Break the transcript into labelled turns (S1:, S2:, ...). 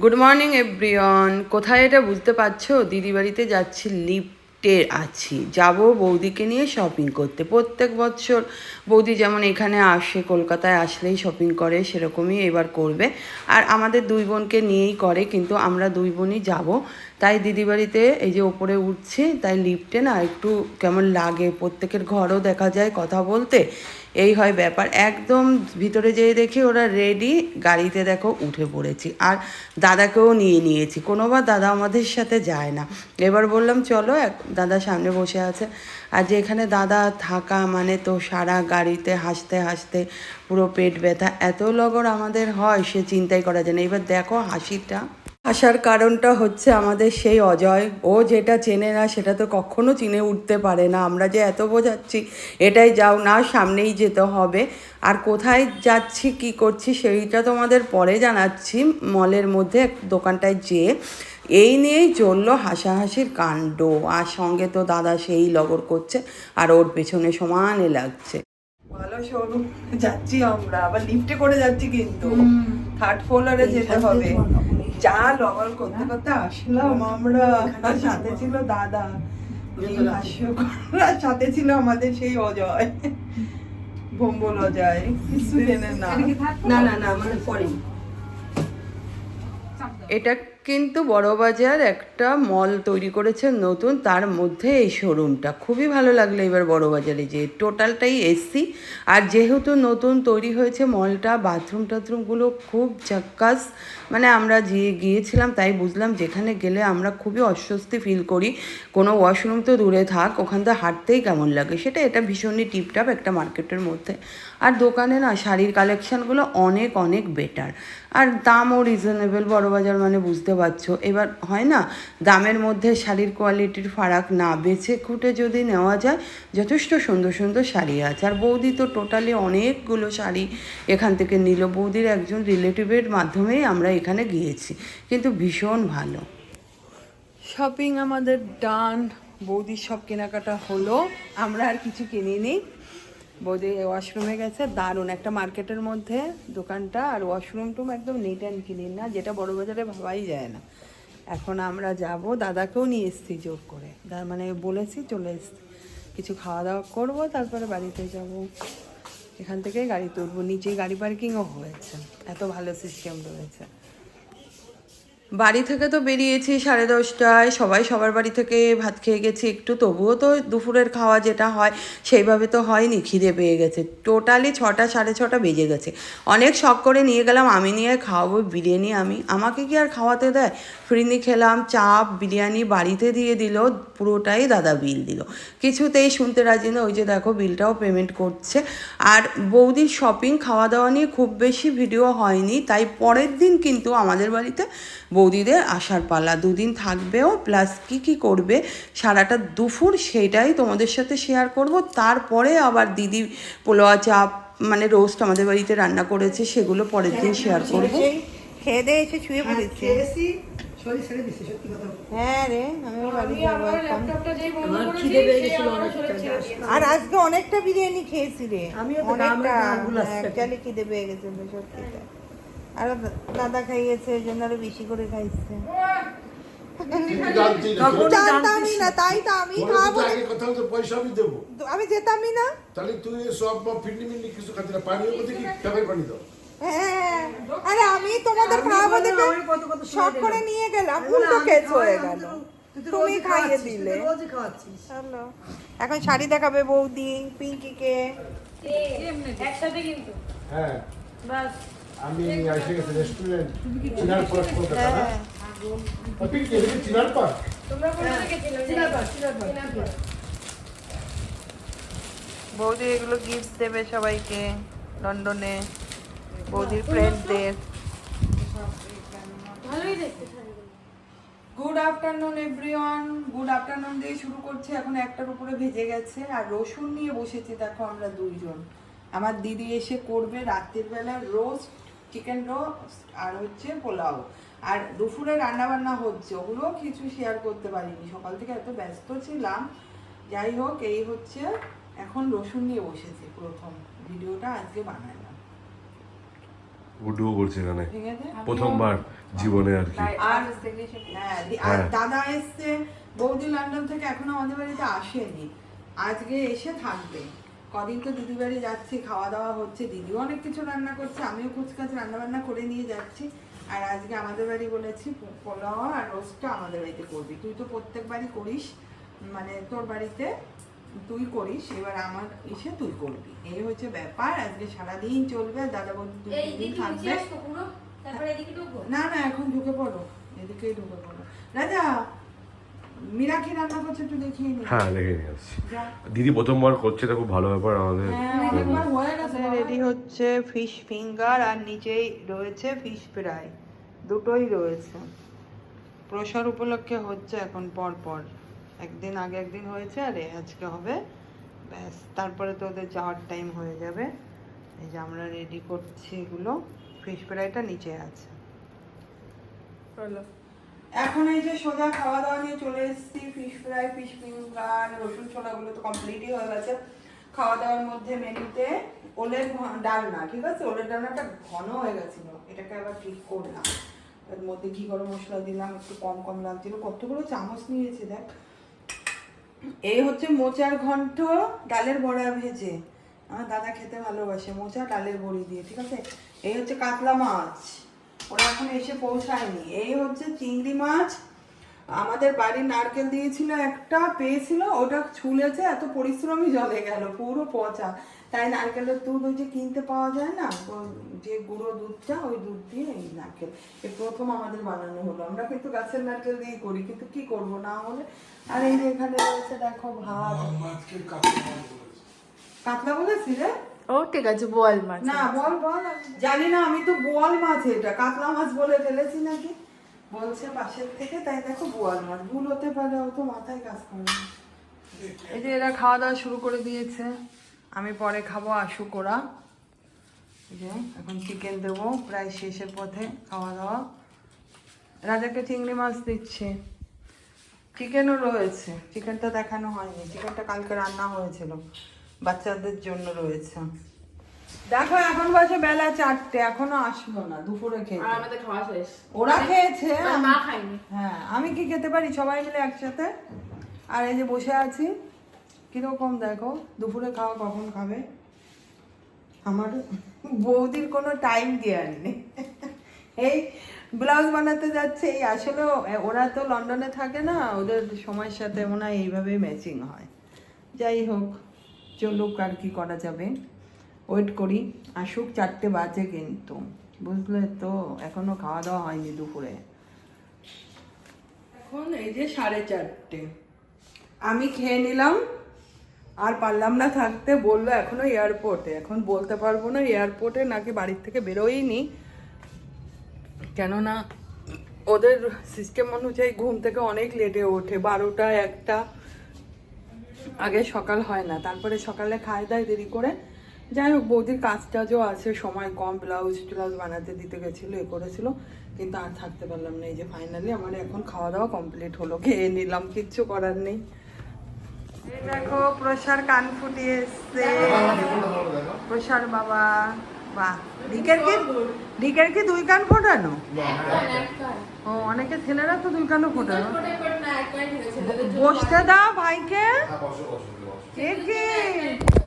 S1: Good morning everyone কোথায় এটা বুঝতে পারছ? দিদি বাড়িতে যাচ্ছি লিফটে আছি। যাব বৌদিকে নিয়ে শপিং করতে। প্রত্যেক বছর বৌদি যেমন এখানে আসে, কলকাতায় আসলেই শপিং করে, সেরকমই এবার করবে। আর আমাদের দুই বোনকে নিয়েই করে, কিন্তু আমরা দুই বোনই যাব। তাই দিদি বাড়িতে এই যে ওপরে উঠছি, তাই লিফটে না একটু কেমন লাগে। প্রত্যেকের ঘরও দেখা যায় কথা বলতে। এই হয় ব্যাপার। একদম ভিতরে যেয়ে দেখি ওরা রেডি গাড়িতে দেখো উঠে পড়েছি। আর দাদাকেও নিয়ে নিয়েছি। কোনোবার দাদা আমাদের সাথে যায় না। এবার বললাম, চলো, এক দাদা সামনে বসে আছে। আর যেখানে দাদা থাকা মানে তো সারা গাড়িতে হাসতে হাসতে পুরো পেট ব্যথা। এত লগর আমাদের হয়, সে চিন্তাই করা যায় না। এবার দেখো হাসিটা। আসার কারণটা হচ্ছে আমাদের সেই অজয়। ও যেটা চেনে না সেটা তো কখনো চিনে উঠতে পারে না। আমরা যে এত বোঝাচ্ছি এটাই যাও না সামনেই যেতে হবে। আর কোথায় যাচ্ছি কি করছি সেইটা তোমাদের পরে জানাচ্ছি। মলের মধ্যে দোকানটায় যেয়ে এই নিয়েই চলল হাসাহাসির কাণ্ড। আর সঙ্গে তো দাদা সেই লগর করছে আর ওর পেছনে সমানে লাগছে। ভালো শোরুম যাচ্ছি আমরা। আবার লিফটে করে যাচ্ছি কিন্তু। থার্ড ফ্লোরে যেতে হবে। যা লগল করতে করতে আসলাম আমরা। আর সাথে ছিল দাদা। সাথে ছিল আমাদের সেই অজয়। ভম্বল অজয়। কিছু না।
S2: না না না মানে পরে।
S1: এটা কিন্তু বড়বাজার একটা মল তৈরি করেছে নতুন, তার মধ্যে এই শোরুমটা। খুবই ভালো লাগল এবার বড়বাজারে যে টোটালটাই এসি। আর যেহেতু নতুন তৈরি হয়েছে মলটা, বাথরুম টাথরুমগুলো খুব চাক্কাস মানে আমরা যে গিয়েছিলাম তাই বুঝলাম, যেখানে গেলে আমরা খুবই অস্বস্তি ফিল করি। কোনো ওয়াশরুম তো দূরে থাক, ওখান থেকে হাঁটতেই কেমন লাগে? সেটা এটা ভীষণই টিপটাপ একটা মার্কেটের মধ্যে। আর দোকানে না, শাড়ির কালেকশানগুলো অনেক অনেক বেটার আর দামও রিজনেবল বড়বাজার মানে বুঝতে পারছ। এবার হয় না, দামের মধ্যে শাড়ির কোয়ালিটির ফারাক না বেছে খুঁটে যদি নেওয়া যায়, যথেষ্ট সুন্দর সুন্দর শাড়ি আছে। আর বৌদি তো টোটালি অনেকগুলো শাড়ি এখান থেকে নিল। বৌদির একজন রিলেটিভের মাধ্যমেই আমরা এখানে গিয়েছি। কিন্তু ভীষণ ভালো। শপিং আমাদের ডান বৌদির সব কেনাকাটা হলো। আমরা আর কিছু কিনিনি। বৌদি ওয়াশরুমে গেছে, দারুণ। একটা মার্কেটের মধ্যে দোকানটা আর ওয়াশরুম টুম একদম নিট অ্যান্ড ক্লিন না যেটা বড় বাজারে ভাবাই যায় না। এখন আমরা যাব, দাদাকেও নিয়ে এসেছি জোর করে। তার মানে বলেছি চলে এসছি। কিছু খাওয়া দাওয়া করব, তারপরে বাড়িতে যাব। এখান থেকে গাড়ি তুলবো। নিচে গাড়ি পার্কিংও হয়েছে। এত ভালো সিস্টেম রয়েছে। বাড়ি থেকে তো বেরিয়েছি সাড়ে দশটায়, সবাই সবার বাড়ি থেকে ভাত খেয়ে গেছি একটু, তবুও তো দুপুরের খাওয়া যেটা হয় সেইভাবে তো হয়নি, খিদে পেয়ে গেছে। টোটালি ছটা, সাড়ে ছটা বেজে গেছে। অনেক শখ করে নিয়ে গেলাম, আমি নিয়ে খাওয়াবো বিরিয়ানি আমি। আমাকে কি আর খাওয়াতে দেয়? ফ্রিনি খেলাম, চাপ, বিরিয়ানি বাড়িতে দিয়ে দিল, পুরোটাই দাদা বিল দিল। কিছুতেই শুনতে রাজি না, ওই যে দেখো বিলটাও পেমেন্ট করছে। আর বৌদির শপিং খাওয়া দাওয়া নিয়ে খুব বেশি ভিডিও হয়নি, তাই পরের দিন কিন্তু আমাদের বাড়িতে বৌদিদের আসার পালা। দুদিন থাকবেও প্লাস কি কি করবে সারাটা দুপুর সেটাই তোমাদের সাথে শেয়ার করব। তারপরে আবার দিদি পোলোয়া চাপ মানে রোস্ট আমাদের বাড়িতে রান্না করেছে সেগুলো পরের দিন শেয়ার করব। খেয়ে দিয়ে এসে শুয়ে পড়েছি। হ্যাঁ রে আর আজকে অনেকটা বিরিয়ানি খেয়েছি রে। অনেকটা
S2: আমার নামগুলো আসছে।
S1: অ্যাকচুয়ালি খিদে পেয়ে গেছিল সত্যি তাই। আর দাদা খাইয়েছে এই জন্য আরও বেশি করে খাইছে।
S3: জানতামই না তাই তো আমি খাব
S4: পয়সা আমি দেবো।
S3: আমি যেতামই না।
S4: তাহলে তুই সব ফিন্ডি মিন্ডি কিছু খাতি না পানি ওকে কি ফেভার পানি দাও।
S3: হ্যাঁ আরে আমি তোমাদের খাওয়াবো দেখে শখ করে নিয়ে গেলাম উল্টো কেস হয়ে গেল। তুমি খাইয়ে দিলে। এখন শাড়ি দেখাবে বৌদি পিঙ্কিকে।
S5: একসাথে কিন্তু।
S4: হ্যাঁ।
S5: বাস।
S4: আমি এসে গেছি রেস্টুরেন্ট চিনার পার্ক কলকাতা না আপনি কি এদিকে চিনার পার্ক?
S5: তোমরা।
S1: বৌদি এগুলো গিফট দেবে সবাইকে লন্ডনে। বৌদির ফ্রেন্ডদের
S5: ভালোই
S1: good afternoon everyone good afternoon দিয়ে শুরু করছি। এখন একটার উপরে ভেজে গেছে। আর রসুন নিয়ে বসেছি দেখো আমরা দুইজন। আমার দিদি এসে করবে রাত্রির বেলা রোস্ট চিকেন রোস্ট আর হচ্ছে পোলাও। আর দুপুরে রান্না বান্না হচ্ছে ওগুলো কিছু শেয়ার করতে পারিনি। সকাল থেকে এত ব্যস্ত ছিলাম। যাই হোক এই হচ্ছে এখন রসুন নিয়ে বসেছি প্রথম। ভিডিওটা আজকে বানালাম।
S6: গুড্ডুও করছে এখানে। প্রথমবার জীবনে আর কি।
S7: আর হ্যাঁ,
S6: হ্যাঁ।
S7: দাদা এসছে বৌদি লন্ডন থেকে এখনও আমাদের বাড়িতে আসেনি। আজকে এসে থাকবে। কদিন তো দিদি বাড়ি যাচ্ছি খাওয়া দাওয়া হচ্ছে দিদিও অনেক কিছু রান্না করছে আমিও কুচকাচ রান্না বান্না করে নিয়ে যাচ্ছি। আর আজকে আমাদের বাড়ি বলেছি পোলাও আর রোস্টটা আমাদের বাড়িতে করবি। তুই তো প্রত্যেকবারই করিস মানে তোর বাড়িতে তুই করিস এবার আমার এসে তুই করবি। এই হচ্ছে ব্যাপার আজকে সারাদিন চলবে আর দাদা বৌদি
S5: দিকে
S7: থাকবে। না না এখন ঢুকে পড়ো এদিকেই ঢুকে পড়ো। রাজা মীরা কি রান্না করছে একটু দেখিয়ে নি।
S6: হ্যাঁ দেখে নিয়ে আসছি। দিদি প্রথমবার করছে এটা খুব ভালো ব্যাপার আমাদের।
S7: হ্যাঁ, হয়ে গেছে
S1: রেডি হচ্ছে ফিশ ফিঙ্গার আর নিচেই রয়েছে ফিশ ফ্রাই দুটোই রয়েছে। প্রসার উপলক্ষে হচ্ছে এখন পর পর। একদিন আগে একদিন হয়েছে আর এ আজকে হবে। ব্যাস তারপরে তো ওদের যাওয়ার টাইম হয়ে যাবে। এই যে আমরা রেডি করছি এগুলো। ফিশ ফ্রাইটা নিচে আছে।
S7: এখন এই যে সোজা খাওয়া দাওয়া নিয়ে চলে এসেছি ফিশ ফ্রাই ফিশ ফিঙ্গার রসুন ছোলাগুলো তো কমপ্লিটই হয়ে গেছে। খাওয়া দাওয়ার মধ্যে মেনুতে ওলের ডালনা, ঠিক আছে? ওলের ডালনাটা ঘন হয়ে গেছিল। এটাকে আবার ঠিক করলাম। এর মধ্যে ঘি, গরম মশলা দিলাম, একটু কম কম লাগছিল কতগুলো চামচ নিয়েছে দেখ। এই হচ্ছে মোচার ঘন্ট ডালের বড়া ভেজে। আমার দাদা খেতে ভালোবাসে, মোচা, ডালের বড়ি দিয়ে, ঠিক আছে? এই হচ্ছে কাতলা মাছ। ওরা এখন এসে পৌঁছায়নি। এই হচ্ছে চিংড়ি মাছ। আমাদের বাড়ির নারকেল দিয়েছিল একটা পেয়েছিল ওটা ছুলেছে এত পরিশ্রমই জলে গেল পুরো পচা। তাই নারকেলের দুধ ওই যে কিনতে পাওয়া যায় না যে গুঁড়ো দুধটা ওই দুধ দিয়ে এই নারকেল। এই প্রথম আমাদের বানানো হলো। আমরা কিন্তু গাছের নারকেল দিয়েই করি কিন্তু কি করব না হলে? আর এই যে এখানে রয়েছে দেখো ভাত। কাতলা বলেছি রে?
S1: ও ঠিক আছে বল মাছ।
S7: না বল বল জানি না আমি তো বোয়াল মাছ এটা কাতলা মাছ বলে ফেলেছি নাকি? বলছে পাশের থেকে তাই দেখো বোয়াল মাছ। ভুল হতে পারে ও তো মাথায় কাজ করে এই যে এরা খাওয়া দাওয়া শুরু করে দিয়েছে আমি পরে খাব আশু কোরা এই যে এখন চিকেন দেবো প্রায় শেষের পথে খাওয়া দাওয়া। রাজাকে চিংড়ি মাছ দিচ্ছে। চিকেনও রয়েছে চিকেনটা দেখানো হয়নি। চিকেনটা কালকে রান্না হয়েছিল। বাচ্চাদের জন্য রয়েছে। দেখো এখন বাজে বেলা চারটে এখনও আসলো না দুপুরে
S5: আর
S7: খেতে
S5: আমাদের খাওয়া শেষ।
S7: ওরা খেয়েছে।
S5: মানে মা খায়নি।
S7: হ্যাঁ আমি কি খেতে পারি? সবাই মিলে একসাথে। আর এই যে বসে আছি কীরকম দেখো দুপুরে খাওয়া কখন খাবে? আমার বৌদির কোনো টাইম দেওয়ার নেই। এই ব্লাউজ বানাতে যাচ্ছে এই আসলে ওরা তো লন্ডনে থাকে না ওদের সময়ের সাথে মনে হয় এইভাবেই ম্যাচিং হয়। যাই হোক। চলুক আর কি করা যাবে। ওয়েট করি, আসুক, চারটে বাজে কিন্তু। বুঝলে তো, এখনও খাওয়া দাওয়া হয়নি দুপুরে। এখন এই যে সাড়ে চারটে। আমি খেয়ে নিলাম, আর পারলাম না থাকতে, বলল এখনও এয়ারপোর্টে। এখন বলতে পারব না এয়ারপোর্টে নাকি বাড়ির থেকে বেরোয়নি। কেননা ওদের সিস্টেম অনুযায়ী ঘুম থেকে অনেক লেটে ওঠে, বারোটা, একটা। আগে সকাল হয় না তারপরে সকালে খায় দায় দেরি করে। যাই হোক বৌদির কাজ টাজও আছে সময় কম ব্লাউজ ট্লাউজ বানাতে দিতে গেছিল এ করেছিল কিন্তু আর থাকতে পারলাম না। এই যে ফাইনালি আমার এখন খাওয়া দাওয়া কমপ্লিট হলো খেয়ে নিলাম কিচ্ছু করার নেই। দেখো প্রসার কান ফুটিয়ে এসছে। প্রসার বাবা। বাহ। ডিকের কি? ডিকের কি দুই কান ফোটানো? ও অনেকে ছেলেরা তো দুই কানও ফোটানো। বসতে দাও ভাইকে। কে কে